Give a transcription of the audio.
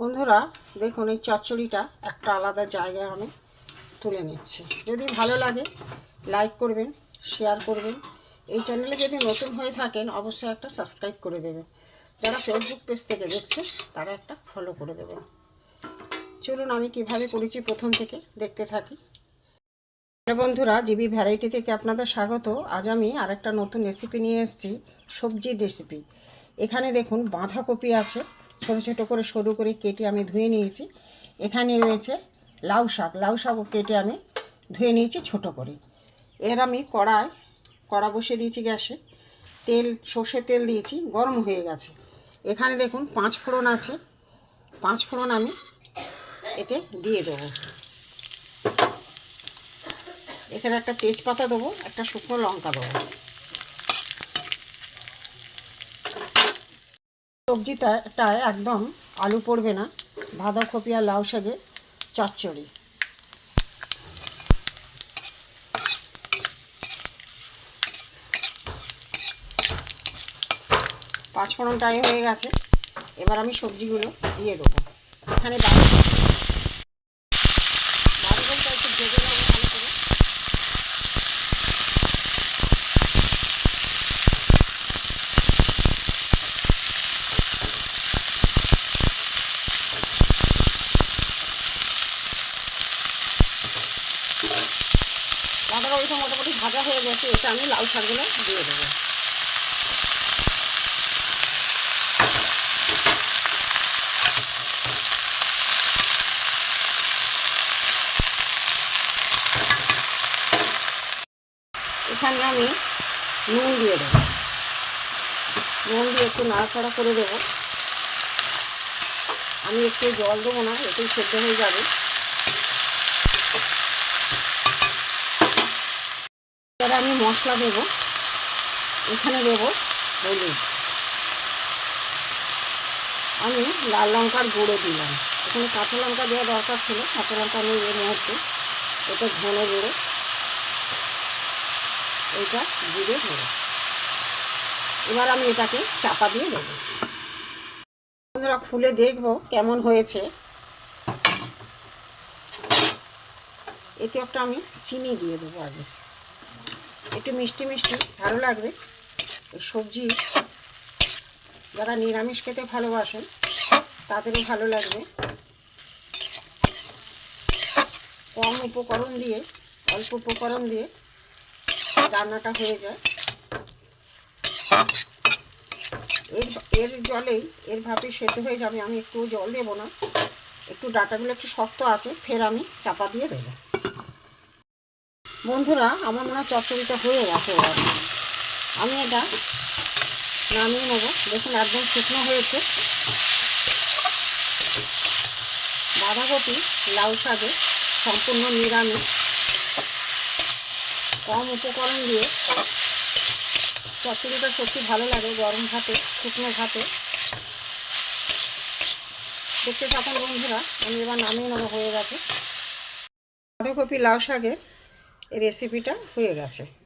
বন্ধুরা, দেখুন এই চচ্চড়িটা একটা আলাদা জায়গায় আমি তুলে নিচ্ছি। যদি ভালো লাগে লাইক করবেন শেয়ার করবেন। এই চ্যানেলে যদি নতুন হয়ে থাকেন, অবশ্যই একটা সাবস্ক্রাইব করে দেবেন। যারা ফেসবুক পেজ থেকে দেখছে তারা একটা ফলো করে দেবেন। চলুন আমি কীভাবে করেছি প্রথম থেকে দেখতে থাকি। বন্ধুরা, জিবি ভ্যারাইটি থেকে আপনাদের স্বাগত। আজ আমি আরেকটা নতুন রেসিপি নিয়ে এসেছি সবজির রেসিপি এখানে দেখুন বাঁধাকপি আছে ছোট ছোট করে সরু করে কেটে আমি ধুয়ে নিয়েছি। এখানে রয়েছে লাউ শাক। লাউ শাকও কেটে আমি ধুয়ে নিয়েছি ছোট করে। এর আমি কড়ায় কড়া বসিয়ে দিয়েছি গ্যাসে। তেল, সর্ষে তেল দিয়েছি, গরম হয়ে গেছে। এখানে দেখুন পাঁচ ফোড়ন আছে। পাঁচ ফোড়ন আমি এতে দিয়ে দেবো। এখানে একটা তেজপাতা দেবো, একটা শুকনো লঙ্কা দেবো। সবজিটায় একদম আলু পড়বে না বাঁধাকপি আর লাউ শাকে চচ্চড়ি। পাঁচফোড়নটাই হয়ে গেছে, এবার আমি সবজিগুলো দিয়ে দেবো। এখানে বাড়ি বাড়িগুলোটা একটু ভেজে নেব ভালো করে বাঁধাকপিটা মোটামুটি ভাজা হয়ে গেছে, এটা আমি লাউ শাকগুলো দিয়ে দেবো। এখানে আমি নুন দিয়ে দেবো। নুন দিয়ে একটু নাড়াচাড়া করে দেবো। আমি একটু জল দেবো না একটু সেদ্ধ হয়ে যাবে। এবার আমি মশলা দেব। এখানে দেব হলুদ। আমি লাল লঙ্কার গুঁড়ো দিলাম। এখানে কাঁচা লঙ্কা দেওয়া দরকার ছিল। কাঁচা লঙ্কা নেই এর মুহূর্তে এটা ধনে গুঁড়ো এইটা জিরে গুঁড়ো। এবার আমি এটাকে চাপা দিয়ে দেবো। বন্ধুরা খুলে দেখব কেমন হয়েছে। এতে একটা আমি চিনি দিয়ে দেবো আগে। একটু মিষ্টি মিষ্টি, ভালো লাগবে। সবজি যারা নিরামিষ খেতে ভালোবাসেন, তাদেরও ভালো লাগবে। কম উপকরণ দিয়ে, অল্প উপকরণ দিয়ে রান্নাটা হয়ে যায়। এর এর জলেই, এর ভাপে সেদ্ধ হয়ে যাবে। আমি একটু জল দেবো না। একটু ডাটাগুলো একটু শক্ত আছে, ফের আমি চাপা দিয়ে দেবো। বন্ধুরা, আমার মনে হয় চচ্চড়িটা হয়ে গেছে এবার। আমি এটা নামিয়ে নেব। দেখুন, একদম শুকনো হয়েছে। বাঁধাকপি, লাউ শাকে সম্পূর্ণ নিরামিষ। কম উপকরণ দিয়ে চচ্চড়িটা সত্যি ভালো লাগে গরম ভাতে, শুকনো ভাতে। দেখতে থাকুন বন্ধুরা, আমি এবার নামিয়ে নেব, হয়ে গেছে। বাঁধাকপি, লাউ এই রেসিপিটা হয়ে গেছে।